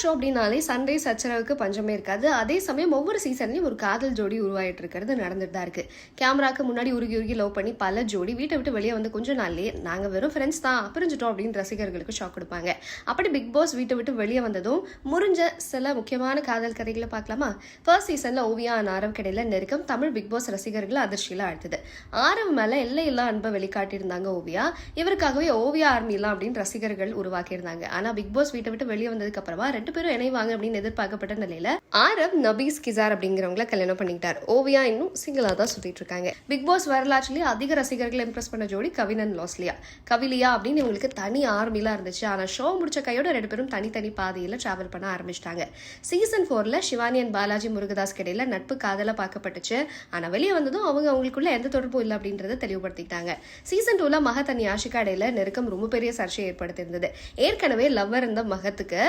Show அப்படின்னாலே sunrise சச்சரவுக்கு பஞ்சமே இருக்காது. அதே சமயம் ஒவ்வொரு சீசன்லையும் ஒரு காதல் ஜோடி உருவாயிட்டு இருக்கிறது நடந்துட்டு தான் இருக்கு. கேமராக்கு முன்னாடி உருகி உருகி லவ் பண்ணி பல ஜோடி வீட்டை விட்டு வெளியே வந்து கொஞ்சம் நாள்லயே நாங்க வெறும் ஃப்ரெண்ட்ஸ் தான் பிரிஞ்சுட்டோம் அப்படின்னு ரசிகர்களுக்கு ஷாக் கொடுப்பாங்க. அப்படி பிக் பாஸ் வீட்டை விட்டு வெளியே வந்ததும் முறிஞ்ச சில முக்கியமான காதல் கதைகளை பார்க்கலாமா? ஃபர்ஸ்ட் சீசன்ல ஓவியா and ஆரவ் கிடையில நெருக்கம் தமிழ் பிக் பாஸ் ரசிகர்களை அதிர்ச்சியில ஆழ்த்துது. ஆரவ் மேல எல்லையில்லா அன்பை வெளிக்காட்டியிருந்தாங்க ஓவியா. இவருக்காகவே ஓவியா ஆர்மிலாம் அப்படின்னு ரசிகர்கள் உருவாக்கியிருந்தாங்க. ஆனா பிக் பாஸ் வீட்டை விட்டு வெளியே வந்ததுக்கு அப்புறமா ரெண்டு ரெண்டு பேரும் இணைவாங்க அப்படின்னு எதிர்பார்க்கப்பட்ட நிலையில ஆரவ் நபீஸ் கிசார் அப்படிங்கிறவங்கள கல்யாணம் பண்ணிக்கிட்டார். ஓவியா இன்னும் சிங்கிளா தான் சுத்திட்டு இருக்காங்க. பிக் பாஸ் வரலாற்றிலேயே அதிக ரசிகர்களை இம்ப்ரெஸ் பண்ண ஜோடி கவினன் லாஸ்லியா. கவிலியா அப்படின்னு இவங்களுக்கு தனி ஆர்மிலாம் இருந்துச்சு. ஆனா ஷோ முடிச்ச கையோட ரெண்டு பேரும் தனித்தனி பாதையில டிராவல் பண்ண ஆரம்பிச்சிட்டாங்க. சீசன் ஃபோர்ல சிவானி அண்ட் பாலாஜி முருகதாஸ் கிடையில நட்பு காதல பார்க்கப்பட்டுச்சு. ஆனா வெளியே வந்ததும் அவங்க அவங்களுக்குள்ள எந்த தொடர்பும் இல்லை அப்படின்றத தெளிவுபடுத்திட்டாங்க சீசன் டூல மகத் அண்ட் யாஷிகா இடையில நெருக்கம் ரொம்ப பெரிய சர்ச்சையை ஏற்படுத்தியிருந்தது. ஏற்கனவே லவ்வர் இருந்த மகத்துக்கு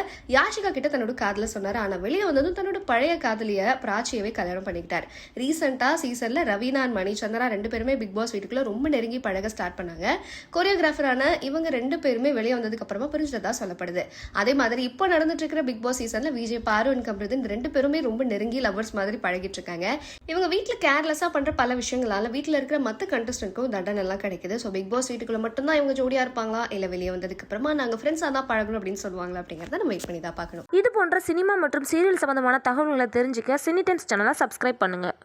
யாஷிகா கிட்ட தன்னோட காதல சொன்னார். ஆனா வெளியே வந்ததும் தன்னோட பழைய காதலிய பிராச்சியவே கல்யாணம் பண்ணிக்கிட்டார். ரீசெண்டா சீசன்ல ரவீனா and மணி சந்திரா ரெண்டு பேருமே பிக் பாஸ் வீட்டுக்குள்ள ரொம்ப நெருங்கி பழக ஸ்டார்ட் பண்ணாங்க. கொரியோகிராஃபரான இவங்க ரெண்டு பேருமே வெளியே வந்ததுக்கு அப்புறமா பிரிஞ்சதா சொல்லப்படுது. அதே மாதிரி இப்போ நடந்துட்டு இருக்கிற பிக் பாஸ் சீசன்ல விஜய் பாரு அண்ட் கம்ருது இந்த ரெண்டு பேருமே ரொம்ப நெருங்கி லவர்ஸ் மாதிரி பழகிட்டு இருக்காங்க. இவங்க வீட்டுல கேர்லெஸ்ஸா பண்ற பல விஷயங்களால வீட்டுல இருக்கிற மத்த கண்டஸ்டன்ட்க்கும் தண்டனை எல்லாம் கிடைக்குது. ஸோ பிக் பாஸ் வீட்டுக்குள்ள மட்டும்தான் இவங்க ஜோடியா இருப்பாங்களா? இல்ல வெளியே வந்ததுக்கு அப்புறமா நாங்க ஃப்ரெண்ட்ஸா தான் பழகணும் அப்படின்னு சொல்லுவாங்களா அப்படிங்கறத நம்ம வெயிட் பண்ணி தான் பார்க்கணும். இது போன்ற சினிமா மற்றும் சீரியல் சம்பந்தமான தகவல்களை தெரிஞ்சுக்க சினி டைம்ஸ் சேனலை சப்ஸ்கிரைப் பண்ணுங்கள்